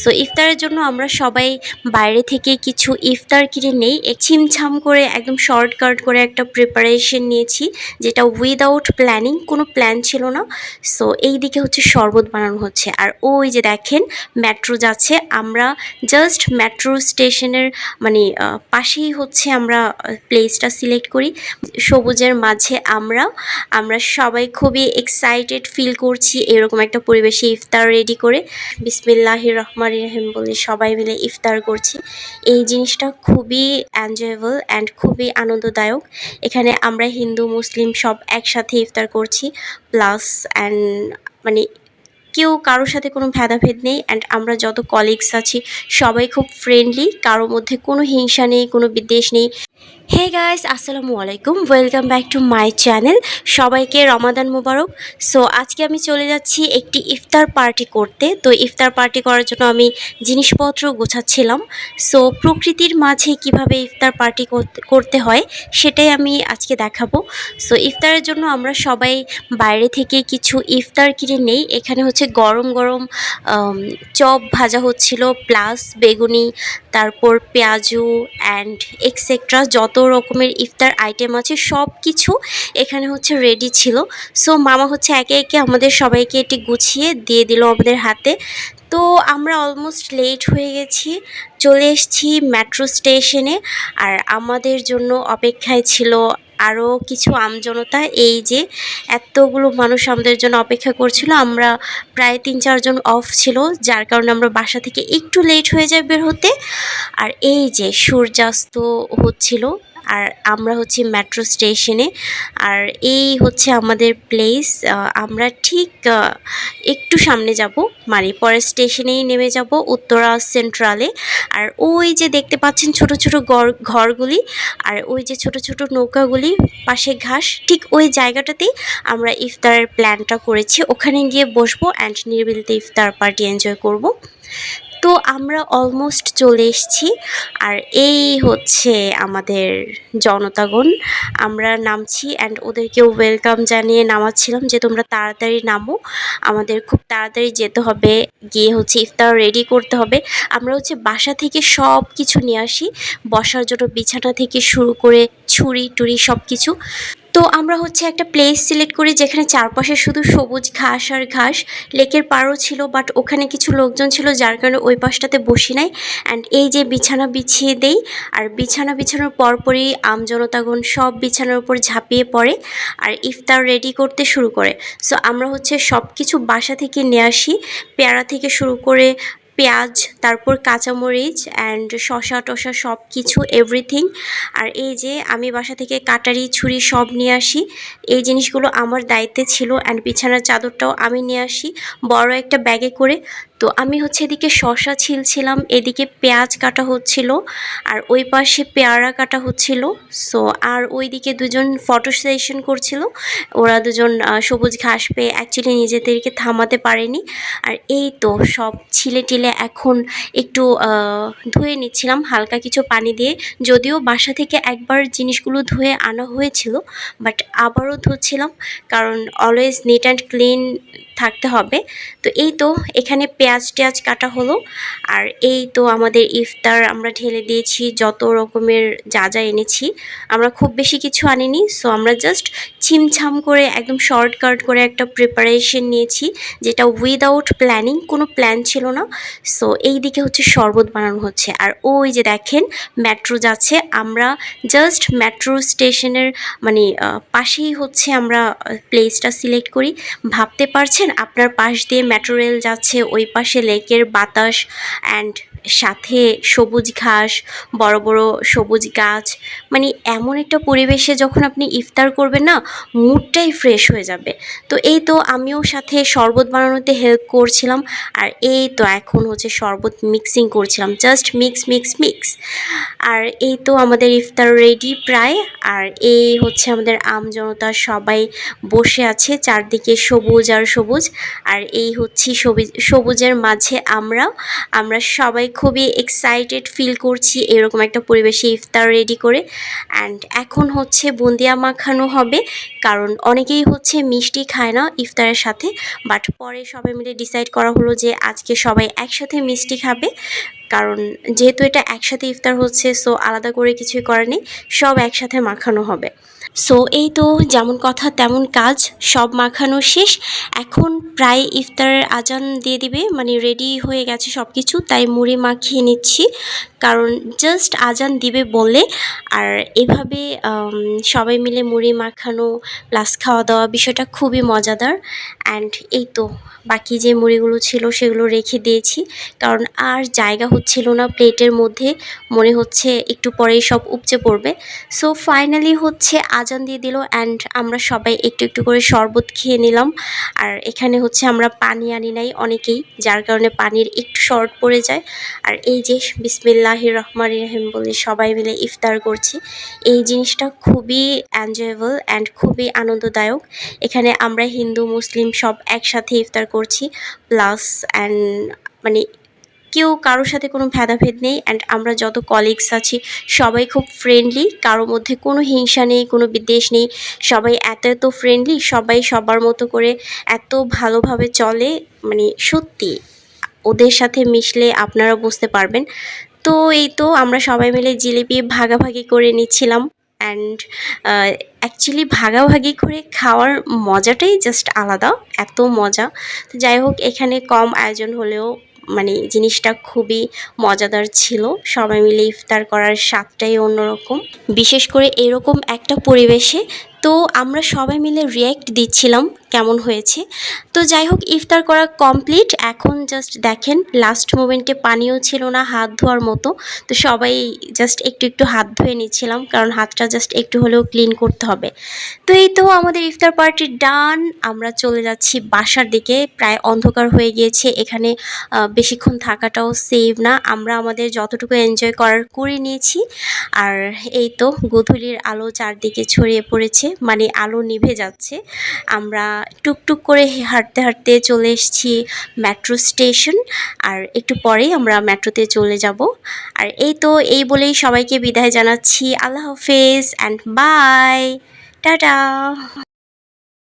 So ইফতারের জন্য আমরা সবাই বাইরে থেকে কিছু ইফতার কিনে নেই। ছিমছাম করে, একদম শর্টকাট করে একটা প্রিপারেশন নিয়েছি, যেটা উইদাউট প্ল্যানিং কোনো প্ল্যান ছিল না। সো এই দিকে হচ্ছে শরবত বানানো হচ্ছে। আর ওই যে দেখেন মেট্রো যাচ্ছে। আমরা জাস্ট মেট্রো স্টেশনের মানে পাশেই হচ্ছে আমরা প্লেসটা সিলেক্ট করি। সবুজের মাঝে আমরা আমরা সবাই খুবই এক্সাইটেড ফিল করছি। এরকম একটা পরিবেশে ইফতার রেডি করে। বিসমিল্লাহ রহমান রহিম বলে সবাই মিলে ইফতার করছি। এই জিনিসটা খুবই এনজয়েবল অ্যান্ড খুবই আনন্দদায়ক। এখানে আমরা হিন্দু, মুসলিম সব একসাথে ইফতার করছি প্লাস অ্যান্ড মানে কেউ কারোর সাথে কোনো ভেদাভেদ নেই অ্যান্ড আমরা যত কলিগস আছি, সবাই খুব ফ্রেন্ডলি কারোর মধ্যে কোনো হিংসা নেই, কোনো বিদ্বেষ নেই। হে গাইস আসসালামু আলাইকুম welcome back to my channel সবাইকে রমাদান মুবারক। সো আজকে আমি চলে যাচ্ছি একটি ইফতার পার্টি করতে। তো ইফতার পার্টি করার জন্য আমি জিনিসপত্র গোছাচ্ছিলাম। সো প্রকৃতির মাঝে কীভাবে ইফতার পার্টি করতে- হয়, সেটাই আমি আজকে দেখাবো। সো ইফতারের জন্য আমরা সবাই বাইরে থেকে কিছু ইফতার কিনে নেই। এখানে হচ্ছে গরম গরম চপ ভাজা হচ্ছিল প্লাস বেগুনি, তারপর পেঁয়াজু অ্যান্ড এক্সেট্রা যত রকমের ইফতার আইটেম আছে সব কিছু এখানে হচ্ছে রেডি ছিল। সো মামা হচ্ছে একে একে আমাদের সবাইকে এটি গুছিয়ে দিয়ে দিল আমাদের হাতে। তো, আমরা অলমোস্ট লেট হয়ে গেছি, চলে এসেছি মেট্রো স্টেশনে আর আমাদের জন্য অপেক্ষায় ছিল আরও কিছু আমজনতা, এই যে এতগুলো মানুষ আমাদের জন্য অপেক্ষা করছিল। আমরা প্রায় তিন চারজন অফ ছিল, যার কারণে আমরা বাসা থেকে একটু লেট হয়ে যায় বের হতে। আর এই যে সূর্যাস্ত হচ্ছিল আর আমরা হচ্ছে মেট্রো স্টেশনে আর এই হচ্ছে আমাদের প্লেস আমরা ঠিক একটু সামনে যাব পরের স্টেশনেই নেমে যাব, উত্তরা সেন্ট্রালে আর ওই যে দেখতে পাচ্ছেন ছোট ছোট ঘর ঘরগুলি, আর ওই যে ছোট ছোট নৌকাগুলি, পাশে ঘাস, ঠিক ওই জায়গাটাতেই আমরা ইফতারের প্ল্যানটা করেছি। ওখানে গিয়ে বসবো অ্যান্ড নিরিবিলিতে ইফতার পার্টি এনজয় করব। তো আমরা অলমোস্ট চলে এসেছি। আর এই হচ্ছে আমাদের জনতাগণ। আমরা নামছি অ্যান্ড ওদেরকেও ওয়েলকাম জানিয়ে নামাচ্ছিলাম যে তোমরা তাড়াতাড়ি নামো। আমাদের খুব তাড়াতাড়ি যেতে হবে, গিয়ে হচ্ছে ইফতার রেডি করতে হবে। আমরা হচ্ছে বাসা থেকে সব কিছু নিয়ে আসি। বসার জন্য বিছানা থেকে শুরু করে ছুরি টুরি সব কিছু তো আমরা হচ্ছে একটা প্লেস সিলেক্ট করি যেখানে চারপাশে শুধু সবুজ ঘাস আর ঘাস লেকের পাড়ও ছিল বাট ওখানে কিছু লোকজন ছিল যার কারণে ওই পাশটাতে বসি নাই। অ্যান্ড এই যে বিছানা বিছিয়ে দেই, আর বিছানা বিছানোর পরপরই আমজনতাগণ সব বিছানার উপর ঝাঁপিয়ে পড়ে আর ইফতার রেডি করতে শুরু করে। সো আমরা হচ্ছে সব কিছু বাসা থেকে নিয়ে আসি, পেয়ারা থেকে শুরু করে পেঁয়াজ, তারপর কাঁচামরিচ অ্যান্ড শশা টশা সব কিছু এভরিথিং আর এই যে আমি বাসা থেকে কাটারি, ছুরি সব নিয়ে আসি। এই জিনিসগুলো আমার দায়িত্বে ছিল অ্যান্ড বিছানার চাদরটাও আমি নিয়ে আসি। বড় একটা ব্যাগে করে তো আমি হচ্ছে এদিকে শসা ছিলছিলাম, এদিকে পেঁয়াজ কাটা হচ্ছিল আর ওই পাশে পেয়ারা কাটা হচ্ছিল। সো আর ওইদিকে দুজন ফটো সেশন করছিল। ওরা দুজন সবুজ ঘাস পেয়ে অ্যাকচুয়ালি নিজেদেরকে থামাতে পারেনি। আর এই তো সব ছিলে টিলে এখন একটু ধুয়ে নিচ্ছিলাম হালকা কিছু পানি দিয়ে। যদিও বাসা থেকে একবার জিনিসগুলো ধুয়ে আনা হয়েছিল বাট আবারও ধুচ্ছিলাম। কারণ অলওয়েজ নিট অ্যান্ড ক্লিন থাকতে হবে। তো এই তো এখানে পেঁয়াজ টেয়াজ কাটা হলো। আর এই তো আমাদের ইফতার আমরা ঢেলে দিয়েছি, যত রকমের যা যা এনেছি। আমরা খুব বেশি কিছু আনিনি সো আমরা জাস্ট ছিমছাম করে একদম শর্টকাট করে একটা প্রিপারেশন নিয়েছি, যেটা উইদাউট প্ল্যানিং কোনো প্ল্যান ছিল না। সো এই দিকে হচ্ছে শরবত বানানো হচ্ছে। আর ওই যে দেখেন মেট্রো যাচ্ছে, আমরা জাস্ট মেট্রো স্টেশনের মানে পাশেই হচ্ছে আমরা প্লেসটা সিলেক্ট করি। ভাবতে পারছেন আপনার পাশ দিয়ে মেট্রো রেল যাচ্ছে, ওই পাশে লেকের বাতাস অ্যান্ড সাথে সবুজ ঘাস, বড় বড় সবুজ গাছ। মানে এমন একটা পরিবেশে যখন আপনি ইফতার করবেন না, মুডটাই ফ্রেশ হয়ে যাবে। তো এই তো আমিও সাথে শরবত বানানোতে হেল্প করছিলাম, আর এই তো এখন হচ্ছে শরবত মিক্সিং করছিলাম। জাস্ট মিক্স মিক্স মিক্স আর এই তো আমাদের ইফতার রেডি প্রায়, আর এই হচ্ছে আমাদের আম জনতা সবাই বসে আছে, চারদিকে সবুজ আর সবুজ। আর এই হচ্ছে সবুজ সবুজের মাঝে আমরা আমরা সবাই খুবই এক্সাইটেড ফিল করছি এরকম একটা পরিবেশে ইফতার রেডি করে। অ্যান্ড এখন হচ্ছে বুন্দিয়া মাখানো হবে। কারণ অনেকেই হচ্ছে মিষ্টি খায় না ইফতারের সাথে। বাট পরে সবাই মিলে ডিসাইড করা হলো যে আজকে সবাই একসাথে মিষ্টি খাবে। কারণ যেহেতু এটা একসাথে ইফতার হচ্ছে সো আলাদা করে কিছুই করার নেই, সব একসাথে মাখানো হবে। সো এই তো যেমন কথা, তেমন কাজ, সব মাখানো শেষ। এখন প্রায় ইফতারের আজান দিয়ে দিবে মানে রেডি হয়ে গেছে সব কিছু তাই মুড়ি মাখিয়ে নিচ্ছি। কারণ জাস্ট আজান দিবে বলে, আর এভাবে সবাই মিলে মুড়ি মাখানো প্লাস খাওয়া দাওয়া বিষয়টা খুবই মজাদার। অ্যান্ড এই তো, বাকি যে মুড়িগুলো ছিল সেগুলো রেখে দিয়েছি। কারণ আর জায়গা হচ্ছিল না প্লেটের মধ্যে। মনে হচ্ছে একটু পরেই সব উপচে পড়বে। সো ফাইনালি হচ্ছে আজান দিয়ে দিল অ্যান্ড আমরা সবাই একটু একটু করে শরবত খেয়ে নিলাম। আর এখানে হচ্ছে আমরা পানি আনি নাই অনেকেই, যার কারণে পানির একটু শর্ট পড়ে যায়। আর এই যে বিসমিল্লাহ রহমান রহিম বলে সবাই মিলে ইফতার করছি। এই জিনিসটা খুবই এনজয়েবল অ্যান্ড খুবই আনন্দদায়ক। এখানে আমরা হিন্দু, মুসলিম সব একসাথে ইফতার করছি। প্লাস অ্যান্ড মানে কেউ কারোর সাথে কোনো ভেদাভেদ নেই অ্যান্ড আমরা যত কলিগস আছি, সবাই খুব ফ্রেন্ডলি কারোর মধ্যে কোনো হিংসা নেই, কোনো বিদ্বেষ নেই, সবাই এত এত ফ্রেন্ডলি সবাই সবার মতো করে এত ভালোভাবে চলে মানে সত্যি ওদের সাথে মিশলে আপনারা বুঝতে পারবেন। তো এই তো আমরা সবাই মিলে জিলিপি ভাগাভাগি করে নিচ্ছিলাম অ্যান্ড অ্যাকচুয়ালি ভাগাভাগি করে খাওয়ার মজাটাই জাস্ট আলাদা, এত মজা। তো যাই হোক, এখানে কম আয়োজন হলেও মানে জিনিসটা খুবই মজাদার ছিল। সবাই মিলে ইফতার করার স্বাদটাই অন্যরকম। বিশেষ করে এরকম একটা পরিবেশে তো আমরা সবাই মিলে রিয়্যাক্ট দিচ্ছিলাম কেমন হয়েছে। তো যাই হোক ইফতার করা কমপ্লিট এখন জাস্ট দেখেন লাস্ট মোমেন্টে পানিও ছিল না, হাত ধোয়ার মতো। তো সবাই জাস্ট একটু একটু হাত ধুয়ে নিচ্ছিলাম, কারণ হাতটা জাস্ট একটু হলেও ক্লিন করতে হবে। তো এই তো আমাদের ইফতার পার্টি ডান আমরা চলে যাচ্ছি বাসার দিকে। প্রায় অন্ধকার হয়ে গিয়েছে। এখানে বেশিক্ষণ থাকাটাও সেভ না। আমরা আমাদের যতটুকু এনজয় করার করে নিয়েছি। আর এই তো, গোধূলির আলো চারদিকে ছড়িয়ে পড়েছে। মানে আলো নিভে যাচ্ছে। আমরা টুকটুক করে হাঁটতে হাঁটতে চলে এসেছি মেট্রো স্টেশন আর একটু পরেই আমরা মেট্রোতে চলে যাব। আর এই তো, এই বলেই সবাইকে বিদায় জানাচ্ছি। আল্লাহ হাফেজ অ্যান্ড বাই টাটা।